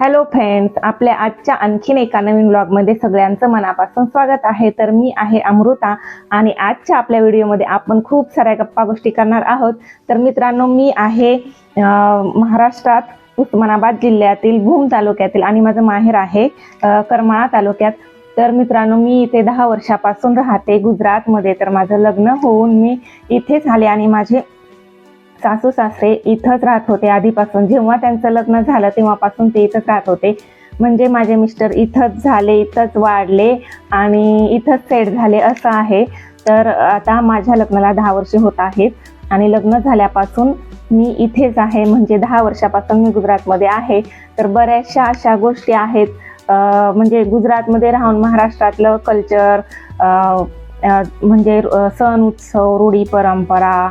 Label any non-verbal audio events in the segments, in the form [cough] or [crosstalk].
Hello friends आपल्या आजच्या आणखीन एका नवीन ब्लॉगमध्ये सगळ्यांचं मनापासून स्वागत आहे. तर मी आहे अमृता आणि आजच्या आपल्या व्हिडिओमध्ये आपण खूप साऱ्या गप्पा गोष्टी करणार आहोत. तर मित्रांनो मी आहे महाराष्ट्रात उस्मानाबाद जिल्ह्यातील भूम तालुक्यातील आणि माझं माहेर आहे करमाळा तालुक्यात. तर मित्रांनो मी इथे दहा वर्षापासून राहते गुजरातमध्ये. तर माझं लग्न होऊन मी इथेच आले आणि माझे सासू सासरे इथंच राहत होते आधीपासून. जेव्हा त्यांचं लग्न झालं तेव्हापासून ते इथंच राहत होते. म्हणजे माझे मिस्टर इथंच झाले इथंच वाढले आणि इथंच सेट झाले असं आहे. तर आता माझ्या लग्नाला दहा वर्षे होत आहेत आणि लग्न झाल्यापासून मी इथेच आहे. म्हणजे दहा वर्षापासून मी गुजरातमध्ये आहे. तर बऱ्याचशा अशा गोष्टी आहेत. म्हणजे गुजरातमध्ये राहून महाराष्ट्रातलं कल्चर म्हणजे सण उत्सव रूढी परंपरा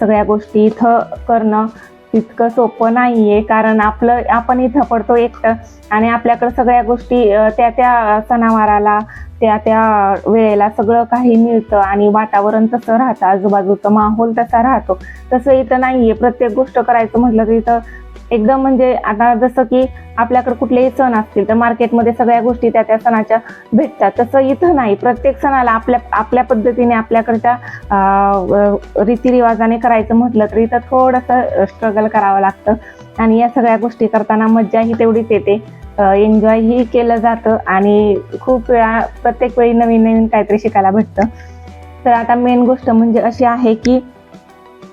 सगळ्या गोष्टी इथं करणं तितकं सोपं नाही आहे कारण आपलं आपण इथं पडतो एकटं आणि आपल्याकडं सगळ्या गोष्टी त्या त्या सणावाराला त्या त्या वेळेला सगळं काही मिळतं आणि वातावरण तसं राहतं आजूबाजूचं माहोल तसा राहतो. तसं इथं नाही आहे प्रत्येक गोष्ट करायचं म्हटलं तर इथं एकदम म्हणजे आता जसं की आपल्याकडे कुठलेही सण असतील तर मार्केटमध्ये सगळ्या गोष्टी त्या त्या सणाच्या भेटतात. तसं इथं नाही. प्रत्येक सणाला आपल्या आपल्या पद्धतीने आपल्याकडच्या रीतिरिवाजाने करायचं म्हटलं तर इथं थोडंसं स्ट्रगल करावं लागतं. आणि या सगळ्या गोष्टी करताना मज्जाही तेवढीच येते. एन्जॉयही केलं जातं आणि खूप वेळा प्रत्येक वेळी नवीन नवीन काहीतरी शिकायला भेटतं. तर आता मेन गोष्ट म्हणजे अशी आहे की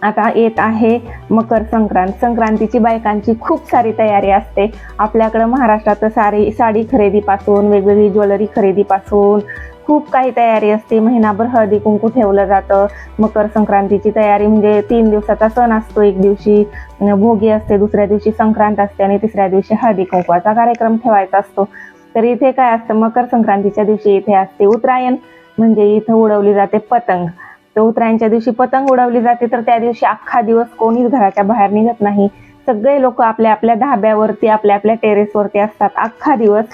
आता येत आहे मकर संक्रांत. संक्रांतीची बायकांची खूप सारी तयारी असते. आपल्याकडं महाराष्ट्रात सारी साडी खरेदीपासून वेगवेगळी ज्वेलरी खरेदीपासून खूप काही तयारी असते. महिनाभर हळदी कुंकू ठेवलं जातं. मकर संक्रांतीची तयारी म्हणजे तीन दिवसाचा सण असतो. एक दिवशी भोगी असते दुसऱ्या दिवशी संक्रांत असते आणि तिसऱ्या दिवशी हळदी कुंकवाचा कार्यक्रम ठेवायचा असतो. तर इथे काय असतं? मकर संक्रांतीच्या दिवशी इथे असते उत्तरायण. म्हणजे इथं उडवली जाते पतंग. तर उत्तरायणच्या दिवशी पतंग उडवली जाते तर त्या दिवशी अख्खा दिवस कोणीच घराच्या बाहेर निघत नाही. सगळे लोक आपल्या आपल्या धाब्यावरती आपल्या आपल्या टेरेसवरती असतात. अख्खा दिवस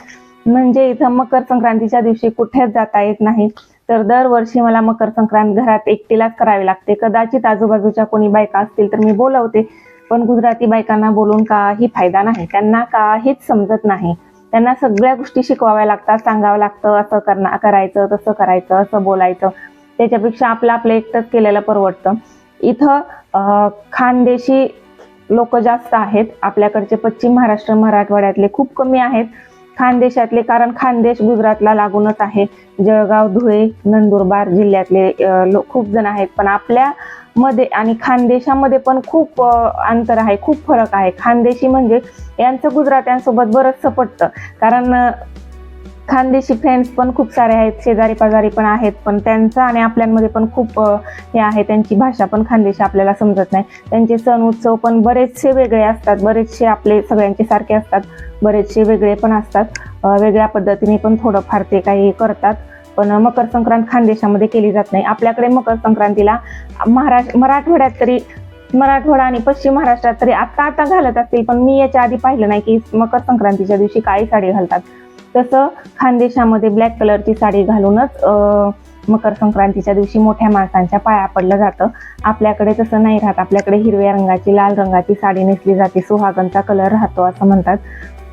म्हणजे इथं मकर संक्रांतीच्या दिवशी कुठेच जाता येत नाही. तर दरवर्षी मला मकर संक्रांत घरात एकटीलाच करावी लागते. कदाचित आजूबाजूच्या कोणी बायका असतील तर मी बोलवते पण गुजराती बायकांना बोलून काही फायदा नाही. त्यांना काहीच समजत नाही. त्यांना सगळ्या गोष्टी शिकवाव्या लागतात सांगावं लागतं असं करणं करायचं तसं करायचं असं बोलायचं. त्याच्यापेक्षा आपलं आपलं एकटंच केलेलं परवडतं. इथं खानदेशी लोक जास्त आहेत. आपल्याकडचे पश्चिम महाराष्ट्र मराठवाड्यातले खूप कमी आहेत. खानदेशातले कारण खानदेश गुजरातला लागूनच आहे. जळगाव धुळे नंदुरबार जिल्ह्यातले लोक खूप जण आहेत. पण आपल्या मध्ये आणि खानदेशामध्ये पण खूप अंतर आहे. खूप फरक आहे. खानदेशी म्हणजे यांचं गुजरात्यांसोबत बरंचसं पटतं. कारण खानदेशी फ्रेंड्स पण खूप सारे आहेत शेजारी पाजारी पण आहेत पण त्यांचं आणि आपल्यांमध्ये पण खूप हे आहे त्यांची भाषा पण खानदेशी आपल्याला समजत नाही. त्यांचे सण उत्सव पण बरेचसे वेगळे असतात बरेचसे आपले सगळ्यांचे सारखे असतात बरेचसे वेगळे पण असतात वेगळ्या पद्धतीने पण थोडंफार ते काही करतात. पण मकर संक्रांत खानदेशामध्ये केली जात नाही. आपल्याकडे मकर संक्रांतीला महाराष्ट्र मराठवाड्यात तरी मराठवाडा आणि पश्चिम महाराष्ट्रात तरी आता आता घालत असतील पण मी याच्या आधी पाहिलं नाही की मकर संक्रांतीच्या दिवशी काळी साडी घालतात. तसं खानदेशामध्ये ब्लॅक कलरची साडी घालूनच मकर संक्रांतीच्या दिवशी मोठ्या माणसांच्या पाया पडलं जातं. आपल्याकडे तसं नाही राहत. आपल्याकडे हिरव्या रंगाची लाल रंगाची साडी नेसली जाते. सुहागनचा कलर राहतो असं म्हणतात.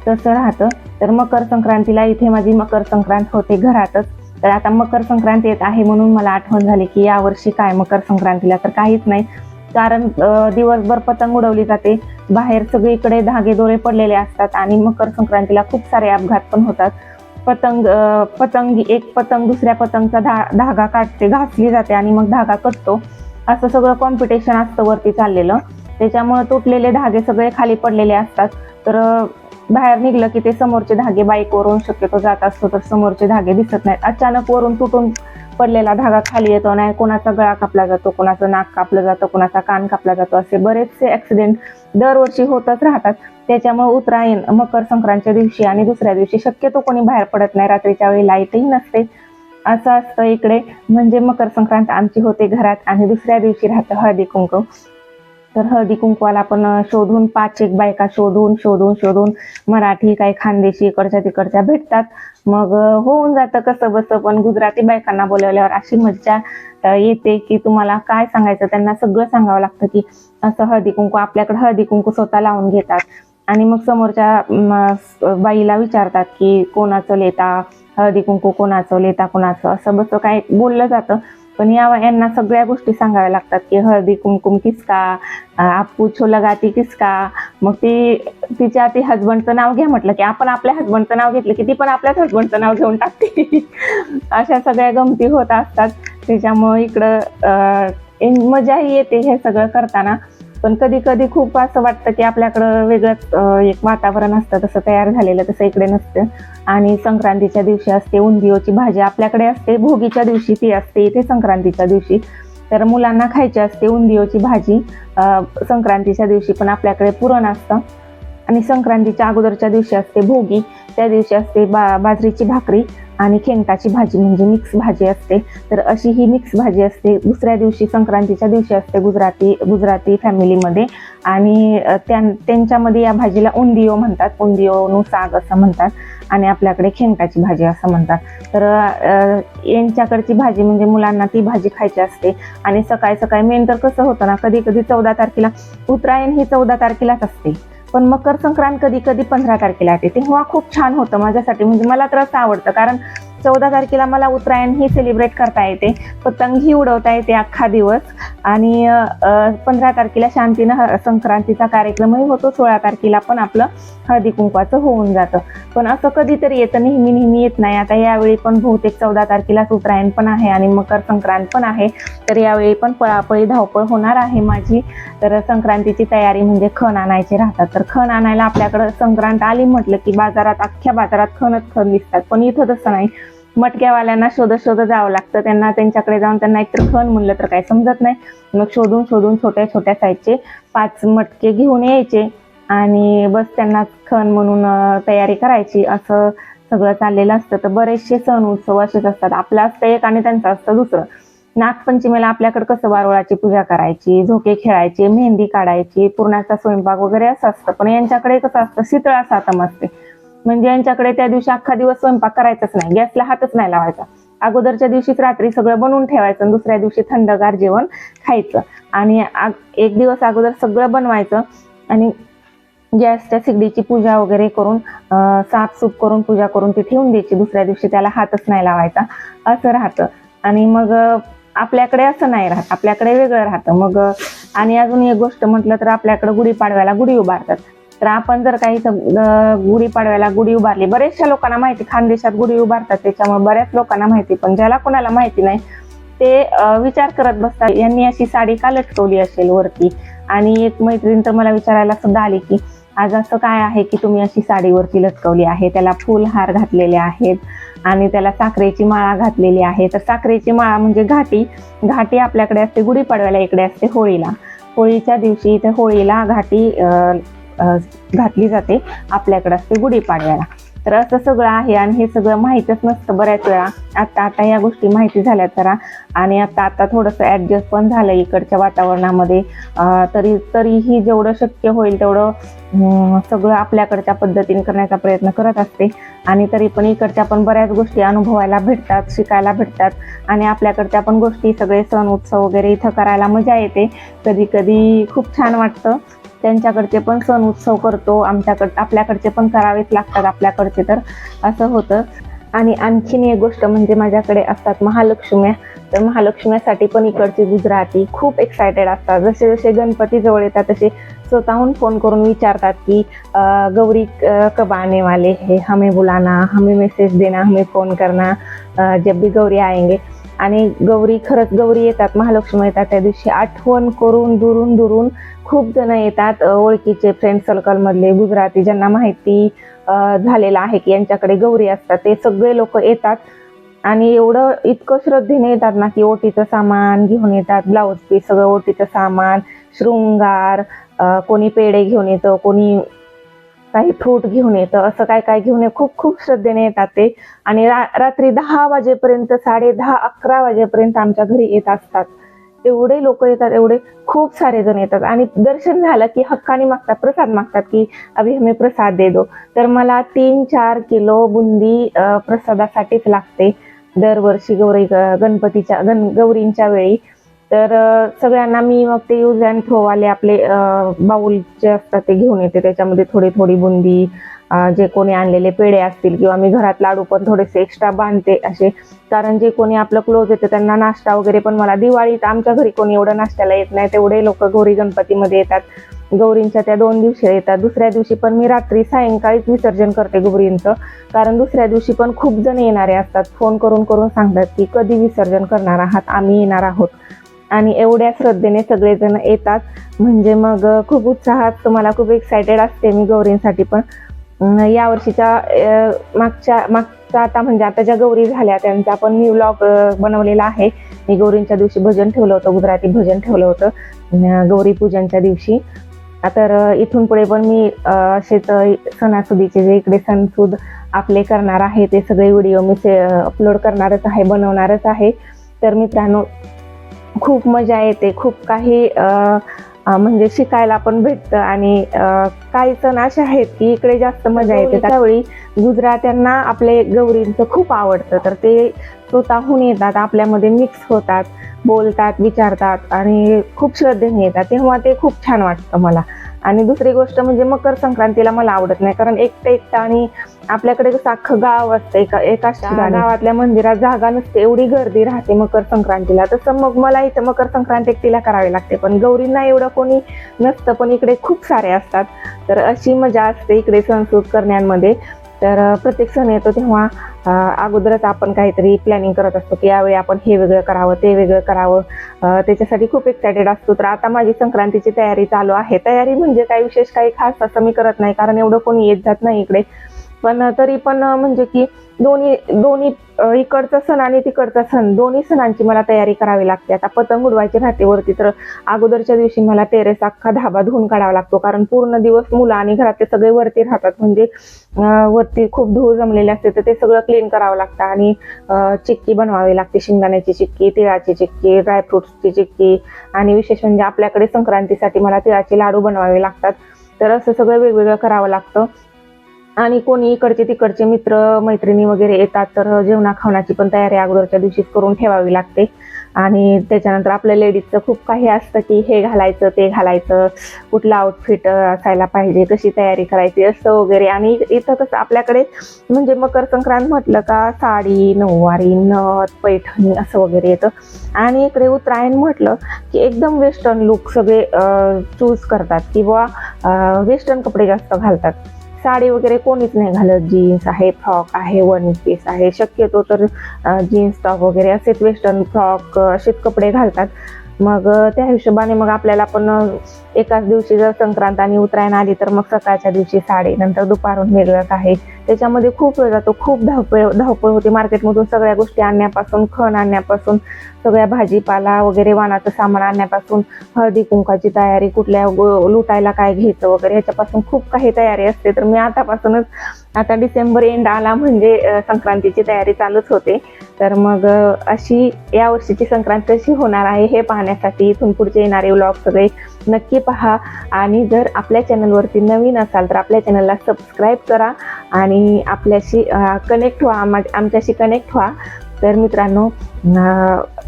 तसं राहतं. तर मकर संक्रांतीला इथे माझी मकर संक्रांत होते घरातच. तर आता मकर संक्रांत येत आहे म्हणून मला आठवण झाली की यावर्षी काय मकर संक्रांतीला तर काहीच नाही. कारण दिवसभर पतंग उडवली जाते. बाहेर सगळीकडे धागे दोरे पडलेले असतात आणि मकर संक्रांतीला खूप सारे अपघात पण होतात. पतंग पतंग एक पतंग दुसऱ्या पतंगचा धा धागा काढते घासली जाते आणि मग धागा कटतो. असं सगळं कॉम्पिटिशन असतं वरती चाललेलं. त्याच्यामुळं तुटलेले धागे सगळे खाली पडलेले असतात. तर बाहेर निघलं की ते समोरचे धागे बाईकवरून शक्यतो जात असतो तर समोरचे धागे दिसत नाहीत. अचानक वरून तुटून पडलेला धागा खाली येतो नाही कोणाचा गळा कापला जातो कोणाचं नाक कापलं जातं कोणाचा कान कापला जातो असे बरेचसे ऍक्सिडेंट दरवर्षी होतच राहतात. त्याच्यामुळे उत्तरायण मकर संक्रांतच्या दिवशी आणि दुसऱ्या दिवशी शक्यतो कोणी बाहेर पडत नाही रात्रीच्या वेळी लाईटही नसते. असं असतं इकडे. म्हणजे मकर संक्रांत आमची होते घरात आणि दुसऱ्या दिवशी राहतं हळदी कुंकू. तर हळदी कुंकवाला आपण शोधून पाच एक बायका शोधून शोधून शोधून मराठी काही खानदेशी इकडच्या तिकडच्या भेटतात. मग होऊन जातं कसं बसं पण गुजराती बायकांना बोलवल्यावर अशी मज्जा येते की तुम्हाला काय सांगायचं त्यांना सगळं सांगावं लागतं की असं हळदी कुंकू आपल्याकडे हळदी कुंकू स्वतः लावून घेतात. आणि मग समोरच्या बाईला विचारतात की कोणाचं लेता हळदी कुंकू कोणाचं लेता कोणाचं असं बसं काय बोललं जातं. पण या यांना सगळ्या गोष्टी सांगाव्या लागतात की हळदी कुमकुम किसका आपू छोला गाती किसका मग ती तिच्या ती हजबंडचं नाव घ्या म्हटलं की आपण आपल्या हजबंडचं नाव घेतलं की ती पण आपल्याच हजबंडचं नाव घेऊन टाकते. [laughs] अशा सगळ्या गमती होत असतात. त्याच्यामुळे इकडं मजाही येते हे सगळं करताना. पण कधी कधी खूप असं वाटतं की आपल्याकडं वेगळंच एक वातावरण असतं तसं तयार झालेलं तसं इकडे नसतं. आणि संक्रांतीच्या दिवशी असते उंदियोची भाजी आपल्याकडे असते भोगीच्या दिवशी ती असते इथे संक्रांतीच्या दिवशी. तर मुलांना खायची असते उंदिओची भाजी संक्रांतीच्या दिवशी पण आपल्याकडे पुरण असतं. आणि संक्रांतीच्या अगोदरच्या दिवशी असते भोगी त्या दिवशी असते बा बाजरीची भाकरी. आणि खेंगटाची भाजी म्हणजे मिक्स भाजी असते. तर अशी ही मिक्स भाजी असते. दुसऱ्या दिवशी संक्रांतीच्या दिवशी असते गुजराती गुजराती फॅमिलीमध्ये आणि त्यां त्यांच्यामध्ये या भाजीला उंदियो म्हणतात. उंदियो नु साग असं म्हणतात. आणि आपल्याकडे खेंगटाची भाजी असं म्हणतात. तर यांच्याकडची भाजी म्हणजे मुलांना ती भाजी खायची असते. आणि सकाळी सकाळी मेन तर कसं होतं ना कधी कधी चौदा तारखेला उत्तरायण ही चौदा तारखेलाच असते. पण मकर संक्रांत कधी कधी पंधरा तारखेला येते. तेव्हा खूप छान होतं माझ्यासाठी. म्हणजे मला तर असं आवडतं. कारण चौदा तारखेला मला उत्तरायण ही सेलिब्रेट करता येते. पतंगही उडवता येते अख्खा दिवस. आणि पंधरा तारखेला शांतीनं ह- संक्रांतीचा कार्यक्रमही होतो. सोळा तारखेला पण आपलं हळदी कुंकवाचं होऊन जातं. पण असं कधीतरी येतं. नेहमी नेहमी येत नाही. आता यावेळी पण बहुतेक चौदा तारखेलाच उत्तरायण पण आहे आणि मकर संक्रांत पण आहे. तर यावेळी पण पळापळी धावपळ होणार आहे माझी. तर संक्रांतीची तयारी म्हणजे खण आणायचे राहतात. तर खण आणायला आपल्याकडं संक्रांत आली म्हटलं की बाजारात अख्ख्या बाजारात खणच खण दिसतात पण इथं तसं नाही. मटक्यावाल्यांना शोधत शोधत जावं लागतं. त्यांना त्यांच्याकडे जाऊन त्यांना एकतर खण म्हणलं तर काही समजत नाही. मग शोधून शोधून छोट्या छोट्या साईजचे पाच मटके घेऊन यायचे आणि बस त्यांना खण म्हणून तयारी करायची. असं सगळं चाललेलं असतं. तर बरेचसे सण उत्सव असेच असतात. आपलं असतं एक आणि त्यांचं असतं दुसरं. नागपंचमीला आपल्याकडे कसं वारुळाची पूजा करायची झोके खेळायचे मेहंदी काढायची पुरणाचा स्वयंपाक वगैरे असं असतं. पण यांच्याकडे कसं असतं? शीतळा सातम असते. म्हणजे यांच्याकडे त्या दिवशी अख्खा दिवस स्वयंपाक करायचाच नाही. गॅसला हातच नाही लावायचा. अगोदरच्या दिवशीच रात्री सगळं बनवून ठेवायचं आणि दुसऱ्या दिवशी थंडगार जेवण खायचं. आणि एक दिवस अगोदर सगळं बनवायचं आणि गॅसच्या सिगडीची पूजा वगैरे करून साफसूप साफसूफ करून पूजा करून ती ठेवून द्यायची. दुसऱ्या दिवशी त्याला हातच नाही लावायचा. असं राहतं. आणि मग आपल्याकडे असं नाही राहत. आपल्याकडे वेगळं राहतं. मग आणि अजून एक गोष्ट म्हटलं तर आपल्याकडे गुढीपाडव्याला गुढी उभारतात. तर आपण जर काही गुढी पाडव्याला गुढीपाडव्याला गुढी उभारली बऱ्याचशा लोकांना माहिती खानदेशात गुढी उभारतात त्याच्यामुळे बऱ्याच लोकांना माहिती पण ज्याला कोणाला माहिती नाही ते विचार करत बसतात. यांनी अशी साडी का लटकवली असेल वरती? आणि एक मैत्रीण तर मला विचारायला सुद्धा आली की आज असं काय आहे की तुम्ही अशी साडीवरती लटकवली आहे? त्याला फुल हार घातलेले आहेत आणि त्याला साखरेची माळा घातलेली आहे. तर साखरेची माळा म्हणजे घाटी. घाटी आपल्याकडे असते गुढीपाडव्याला इकडे असते होळीला. होळीच्या दिवशी इथे होळीला घाटी घातली जाते आपल्याकडे असते गुढीपाडव्याला. तर असं सगळं आहे आणि हे सगळं माहीतच नसतं बऱ्याच वेळा. आता आता या गोष्टी माहिती झाल्या जरा. आणि आता आता थोडंसं ॲडजस्ट पण झालं इकडच्या वातावरणामध्ये. तरी तरीही जेवढं शक्य होईल तेवढं सगळं आपल्याकडच्या पद्धतीने करण्याचा प्रयत्न करत असते. आणि तरी पण इकडच्या पण बऱ्याच गोष्टी अनुभवायला भेटतात शिकायला भेटतात. आणि आपल्याकडच्या पण गोष्टी सगळे सण उत्सव वगैरे इथं करायला मजा येते. कधी कधी खूप छान वाटतं. त्यांच्याकडचे पण सण उत्सव करतो आमच्याकड आपल्याकडचे पण करावेच लागतात आपल्याकडचे तर असं होतं. आणि आणखीन एक गोष्ट म्हणजे माझ्याकडे असतात महालक्ष्म्या. तर महालक्ष्म्यासाठी पण इकडचे गुजराती खूप एक्सायटेड असतात. जसे जसे गणपती जवळ येतात तसे स्वतःहून फोन करून विचारतात की गौरी कब आने वाले हे? हमें बुलाना हमें मेसेज देना हमें फोन करना जब भी गौरी आएंगे. आणि गौरी खरंच गौरी येतात महालक्ष्मी येतात. त्या दिवशी आठवण करून दुरून दुरून खूप जण येतात ओळखीचे फ्रेंड सर्कलमधले गुजराती ज्यांना माहिती झालेलं आहे की यांच्याकडे गौरी असतात. ते सगळे लोक येतात आणि एवढं इतकं श्रद्धेने येतात ना की ओटीचं सामान घेऊन येतात. ब्लाऊज पीस सगळं ओटीचं सामान शृंगार कोणी पेढे घेऊन येतं कोणी काही फ्रूट घेऊन येतं असं काय काय घेऊन ये खूप खूप श्रद्धेने येतात ते. आणि रा रात्री दहा वाजेपर्यंत साडे दहा अकरा वाजेपर्यंत आमच्या घरी येत असतात. एवढे लोक येतात एवढे खूप सारे जण येतात. आणि दर्शन झालं की हक्काने मागतात प्रसाद मागतात की अभि हमें प्रसाद दे दो. तर मला तीन चार किलो बुंदी प्रसादासाठीच लागते. दरवर्षी गौरी ग- गणपतीच्या गण गौरींच्या वेळी. तर सगळ्यांना मी मग ते यूज अँड थ्रो वाले आपले बाऊल जे असतात ते घेऊन येते. त्याच्यामध्ये थोडी थोडी बुंदी जे कोणी आणलेले पेढे असतील किंवा मी घरात लाडू पण थोडेसे एक्स्ट्रा बांधते असे. कारण जे कोणी आपलं क्लोज येते त्यांना नाश्ता वगैरे पण मला दिवाळीत आमच्या घरी कोणी एवढं नाश्त्याला येत नाही. तेवढे लोक गौरी गणपतीमध्ये येतात. गौरींच्या त्या दोन दिवशी येतात. दुसऱ्या दिवशी पण मी रात्री सायंकाळीच विसर्जन करते गौरींचं. कारण दुसऱ्या दिवशी पण खूप जण येणारे असतात. फोन करून करून सांगतात की कधी विसर्जन करणार आहात? आम्ही येणार आहोत. आणि एवढ्या श्रद्धेने सगळेजण येतात. म्हणजे मग खूप उत्साहात तुम्हाला खूप एक्सायटेड असते मी गौरींसाठी पण. यावर्षीच्या या वर्षीच्या मागच्या मागचा आता म्हणजे आता ज्या गौरी झाल्या त्यांचा पण मी व्लॉग बनवलेला आहे. मी गौरींच्या दिवशी भजन ठेवलं होतं गुजराती भजन ठेवलं होतं गौरी पूजनच्या दिवशी. तर इथून पुढे पण मी असेच सणासुदीचे जे इकडे सणसूद आपले करणार आहे ते सगळे व्हिडिओ मी अपलोड करणारच आहे बनवणारच आहे. तर मित्रांनो खूप मजा येते खूप काही म्हणजे शिकायला पण भेटतं आणि काही सण असे आहेत की इकडे जास्त मजा येते. त्यावेळी गुजरात्यांना आपले गौरींचं खूप आवडतं. तर ते स्वतःहून येतात आपल्यामध्ये मिक्स होतात बोलतात विचारतात आणि खूप श्रद्धेने येतात. तेव्हा ते खूप छान वाटतं मला. आणि दुसरी गोष्ट म्हणजे मकर संक्रांतीला मला आवडत नाही कारण एकटं एकटं आणि आपल्याकडे कसं अख्खं गाव असतं एका एकाच ठिकाणी. गावातल्या मंदिरात जागा नसते एवढी गर्दी राहते मकर संक्रांतीला. तसं मग मला इथं मकर संक्रांत एकटीला करावी लागते पण गौरींना एवढं कोणी नसतं पण इकडे खूप सारे असतात. तर अशी मजा असते इकडे सणसूद करण्यामध्ये. तर प्रत्येक सण येतो तेव्हा अगोदरच आपण काहीतरी प्लॅनिंग करत असतो की यावेळी आपण हे वेगळं करावं ते वेगळं करावं. त्याच्यासाठी खूप एक्सायटेड असतो. तर आता माझी संक्रांतीची तयारी चालू आहे. तयारी म्हणजे काही विशेष काही खास असं मी करत नाही कारण एवढं कोणी येत जात नाही इकडे. पण तरी पण म्हणजे की दोन्ही दोन्ही इकडचा सण आणि तिकडचा सण दोन्ही सणांची मला तयारी करावी लागते. आता पतंग उडवायची राहते वरती तर अगोदरच्या दिवशी मला टेरेस अख्खा धाबा धुवून काढावा लागतो. कारण पूर्ण दिवस मुलं आणि घरातले सगळे वरती राहतात. म्हणजे वरती खूप धूळ जमलेली असते तर ते सगळं क्लीन करावं लागतं. आणि चिक्की बनवावी लागते. शेंगदाण्याची चिक्की तिळाची चिक्की ड्रायफ्रुट्सची चिक्की. आणि विशेष म्हणजे आपल्याकडे संक्रांतीसाठी मला तिळाचे लाडू बनवावे लागतात. तर असं सगळं वेगवेगळं करावं लागतं. आणि कोणी इकडचे तिकडचे मित्र मैत्रिणी वगैरे येतात तर जेवणा खावण्याची पण तयारी अगोदरच्या दिवशीच करून ठेवावी लागते. आणि त्याच्यानंतर आपल्या लेडीजचं खूप काही असतं की हे घालायचं ते घालायचं कुठलं आउटफिट असायला पाहिजे कशी तयारी करायची असं वगैरे. आणि इथं कसं आपल्याकडे म्हणजे मकर संक्रांत म्हटलं का साडी नऊवारी नथ पैठणी असं वगैरे येतं. आणि इकडे उत्तरायण म्हटलं की एकदम वेस्टर्न लुक सगळे चूज करतात. किंवा वेस्टर्न कपडे जास्त घालतात. साडी वगैरे कोणीच नाही घालत. जीन्स आहे फ्रॉक आहे वन पीस आहे. शक्यतो तर जीन्स टॉप वगैरे असेच वेस्टर्न फ्रॉक असेच कपडे घालतात. मग त्या हिशोबाने मग आपल्याला पण एकाच दिवशी जर संक्रांत आणि उत्तरायण आली तर मग सकाळच्या दिवशी साडी नंतर दुपारून वेगळंच आहे. त्याच्यामध्ये खूप वेळ जातो खूप धावपळ धावपळ होते. मार्केटमधून सगळ्या गोष्टी आणण्यापासून खण आणण्यापासून सगळ्या भाजीपाला वगैरे वाणाचं सामान आणण्यापासून हळदी कुंकाची तयारी कुठल्या लुटायला काय घ्यायचं वगैरे ह्याच्यापासून खूप काही तयारी असते. तर मी आतापासूनच आता डिसेंबर एंड आला म्हणजे संक्रांतीची तयारी चालूच होते. तर मग अशी या वर्षीची संक्रांत कशी होणार आहे हे पाहण्यासाठी इथून पुढचे येणारे व्लॉग सगळे नक्की पहा. आणि जर आपल्या चॅनलवरती नवीन असाल तर आपल्या चॅनलला सबस्क्राईब करा. आणि आपल्याशी कनेक्ट व्हा आमा- आमच्याशी कनेक्ट व्हा. तर मित्रांनो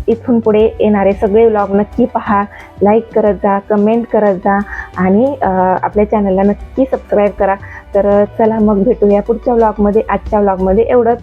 इथून पुढे येणारे सगळे व्लॉग नक्की पहा. लाईक करत जा कमेंट करत जा आणि आपल्या चॅनलला नक्की सबस्क्राईब करा. तर चला मग भेटूया पुढच्या व्लॉगमध्ये आजच्या व्लॉगमध्ये एवढंच.